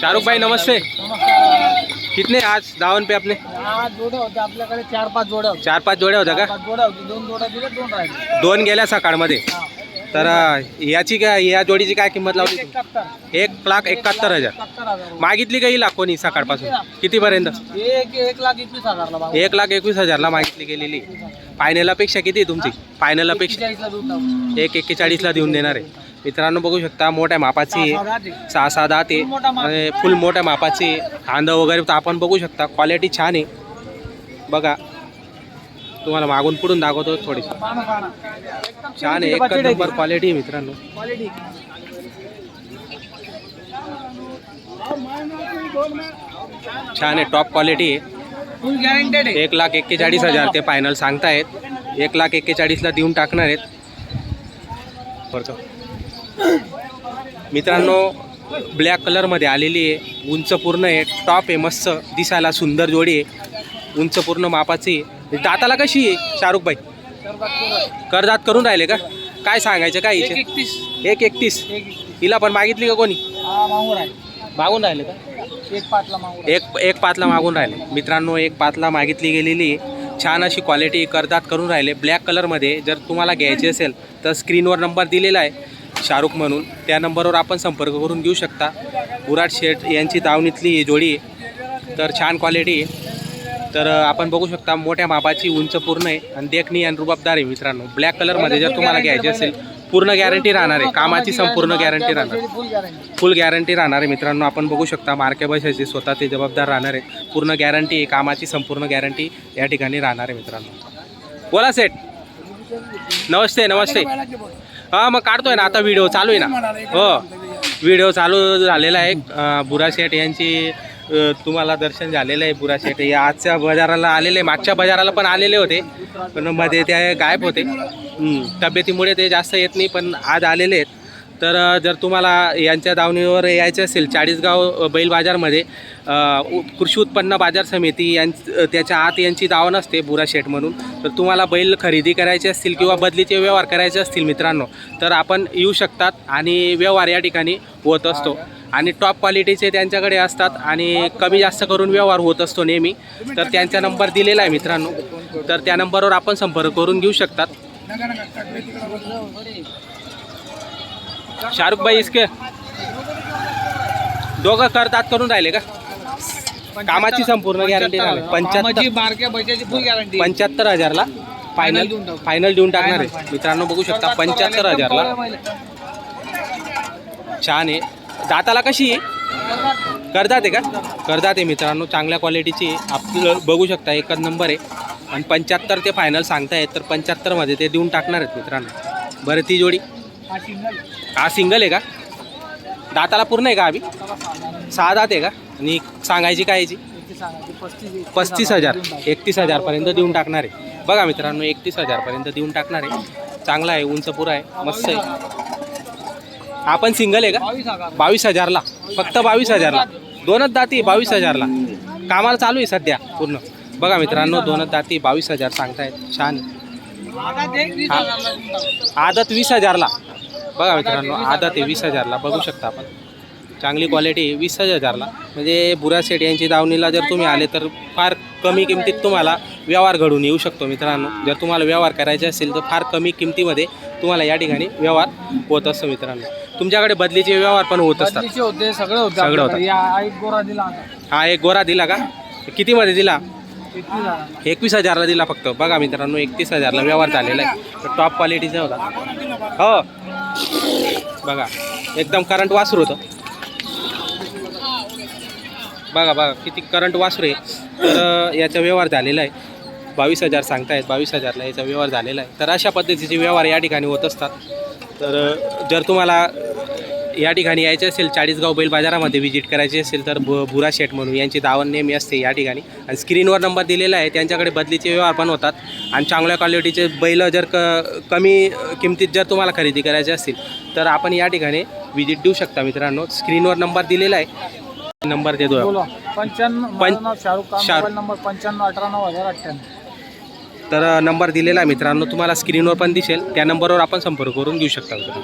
शाहरुख भाई नमस्ते. कितने आज दावण पे आपने? आज जोड्या होत्या आपल्याकडे चार पाच जोड्या होत्या चार पाच जोड्या होत्या चार का पाच जोड्या होती. दोन जोड्या दिल्या दोन राहिले. दोन गेल्या सकाळमध्ये. हा. तर अं, याची काय या जोडीची काय किंमत लावली तुम्ही? एकाहत्तर. एक लाख एकाहत्तर हजार. एकाहत्तर हजार रुपये. मागितली का लाख कोणी सकाळपासून? कितीपर्यंत? एक एक लाख एकवीस हजारला बाबा एक लाख एकवीस हजारला मागितली गेलेली. फायनल अपेक्षा किती आहे तुमची? फायनल अपेक्षा? चाळीसला देऊन टाकू. एक एक्केचाळीसला देऊन देणार आहे. मित्रांनो बघू शकता मोठ्या मापाची आहे. सहा, सहा दहा ते फुल आणि फुल मोठ्या मापाची कांदा वगैरे तर आपण बघू शकता क्वालिटी छान आहे. बघा तुम्हाला मागून पुढून दाखवतो थोडीशी. छान आहे एकच एक नंबर क्वालिटी आहे मित्रांनो. छान आहे टॉप क्वालिटी आहे. आहे एक लाख एक्केचाळीस हजार ते फायनल सांगतायत. एक लाख एक्केचाळीसला देऊन टाकणार आहेत. बरं का? मित्रांनो ब्लॅक कलरमध्ये आलेली आहे उंच पूर्ण आहे टॉप आहे मस्त दिसायला सुंदर जोडी आहे उंच पूर्ण मापाची दाताला कशी आहे शाहरुख भाई. करदात करून राहिले का काय सांगायचं काय हिचे एकतीस एक एकतीस एक एकतीस. हिला पण मागितली का कोणी मागून राहिले का एक पाचला मागून आहे. एक एक पाचला मागून राहिले मित्रांनो एक पाचला मागितली गेलेली आहे. छान अशी क्वालिटी करदात करून राहिले. ब्लॅक कलरमध्ये जर तुम्हाला घ्यायची असेल तर स्क्रीनवर नंबर दिलेला आहे शाहरुख म्हणून. त्या नंबरवर आपण संपर्क करून घेऊ शकता. उराट शेठ यांची दावणीतली ही जोडी आहे. तर छान क्वालिटी आहे. तर आपण बघू शकता मोठ्या मापाची उंच पूर्ण आहे. आणि देखणी आणि रुबाबदार आहे मित्रांनो. ब्लॅक कलरमध्ये जर तुम्हाला घ्यायची असेल पूर्ण गॅरंटी राहणार आहे. कामाची संपूर्ण गॅरंटी राहणार. फुल गॅरंटी राहणार आहे मित्रांनो. आपण बघू शकता मार्के बसायचे स्वतः ते जबाबदार राहणार आहेत पूर्ण गॅरंटी आहे कामाची संपूर्ण गॅरंटी या ठिकाणी राहणार आहे मित्रांनो. बोला सेठ. नमस्ते नमस्ते. हां मग काढतोय ना. आता व्हिडिओ चालू आहे ना. हो. व्हिडिओ चालू झालेला आहे. बुरा शेठ यांची तुम्हाला दर्शन झालेलं आहे बुरा शेठ. या आजच्या बाजाराला आलेले मागच्या बाजाराला पण आलेले होते. पण मध्ये ते गायब होते. तब्येतीमुळे ते जास्त येत नाही पण आज आलेले आहेत. तर जर तुम्हाला यांच्या दावणीवर यायचं असेल चाळीसगाव बैल बाजारमध्ये उ- कृषी उत्पन्न बाजार समिती यां त्याच्या आत यांची दावण असते बुरा शेठ म्हणून. तर तुम्हाला बैल खरेदी करायचे असतील किंवा बदलीचे व्यवहार करायचे असतील मित्रांनो तर आपण येऊ शकतात आणि व्यवहार या ठिकाणी होत असतो. आणि टॉप क्वालिटीचे त्यांच्याकडे असतात आणि कमी जास्त करून व्यवहार होत असतो नेहमी. तर त्यांचा नंबर दिलेला आहे मित्रांनो. तर त्या नंबरवर आपण संपर्क करून घेऊ शकतात. शाहरुख भाई इसके दोघं करतात करून राहिले का? कामाची संपूर्ण गॅरंटी पंच्याहत्तर. पंच्याहत्तर हजारला फायनल. फायनल देऊन टाकणार आहे. मित्रांनो बघू शकता पंच्याहत्तर हजारला. छान आहे. दाताला कशी आहे? करदात आहे का? करदात आहे मित्रांनो. चांगल्या क्वालिटीची आपलं बघू शकता एकच नंबर आहे. आणि पंच्याहत्तर ते फायनल सांगतायत तर पंच्याहत्तरमध्ये ते देऊन टाकणार आहेत मित्रांनो. बरं ती जोडी? हा सिंगल आहे का? दाताला पूर्ण आहे का आम्ही सहा दात आहे का? आणि सांगायची काय याची? पस्तीस हजार. एकतीस हजारपर्यंत देऊन टाकणार आहे. बघा मित्रांनो एकतीस हजारपर्यंत देऊन टाकणार आहे. चांगला आहे उंच पुरा आहे मस्त आहे. आपण सिंगल आहे का? बावीस हजार बावीस हजारला. फक्त बावीस हजारला. दोनच दाती बावीस हजारला. कामाला चालू आहे सध्या पूर्ण. बघा मित्रांनो दोनच दाती बावीस हजार सांगतायत. छान. हा. आदत वीस हजारला. बघा मित्रांनो आदत आहे वीस हजारला. बघू शकता आपण. चांगली क्वालिटी वीस हजारला. म्हणजे बुरा सेट यांची दावणीला जर तुम्ही आले तर फार कमी किमतीत तुम्हाला व्यवहार घडून येऊ शकतो मित्रांनो. जर तुम्हाला व्यवहार करायचे असेल तर फार कमी किमतीमध्ये तुम्हाला या ठिकाणी व्यवहार होत असतो मित्रांनो. तुमच्याकडे बदलीचे व्यवहार पण होत असतात. होते सगळे होते सगळं होतं. हा एक गोरा दिला का? कितीमध्ये दिला? एकवीस हजारला. दिला फक्त. बघा मित्रांनो एकतीस हजारला व्यवहार झालेला आहे. तर टॉप क्वालिटीचा होता. हो. बघा एकदम करंट वासरू होतं. बघा बघा किती करंट वासरू आहे. तर याचा व्यवहार झालेला आहे. बावीस हजार सांगतायत बावीस हजारला याचा व्यवहार झालेला आहे. तर अशा पद्धतीचे व्यवहार या ठिकाणी होत असतात. तर जर तुम्हाला या ठिकाणी यायचे असेल चाळीसगाव बैल बाजारामध्ये व्हिजिट करायची असेल तर बु बुरा शेठ म्हणून यांची दावण नेहमी असते या ठिकाणी. आणि स्क्रीनवर नंबर दिलेला आहे त्यांच्याकडे बदलीचे व्यवहार पण होतात. आणि चांगल्या क्वालिटीचे बैल जर क कमी किमतीत जर तुम्हाला खरेदी करायचे असतील तर आपण या ठिकाणी व्हिजिट देऊ शकता मित्रांनो. स्क्रीनवर नंबर दिलेला आहे. नंबर देतो पंच्याण्णव शाहरुख शाहरुख. मोबाईल नंबर पंच्याण्णव अठरा नऊ हजार अठ्ठ्याण्णव. तर नंबर दिलेला आहे मित्रांनो. तुम्हाला स्क्रीनवर पण दिसेल. त्या नंबरवर आपण संपर्क करून घेऊ शकता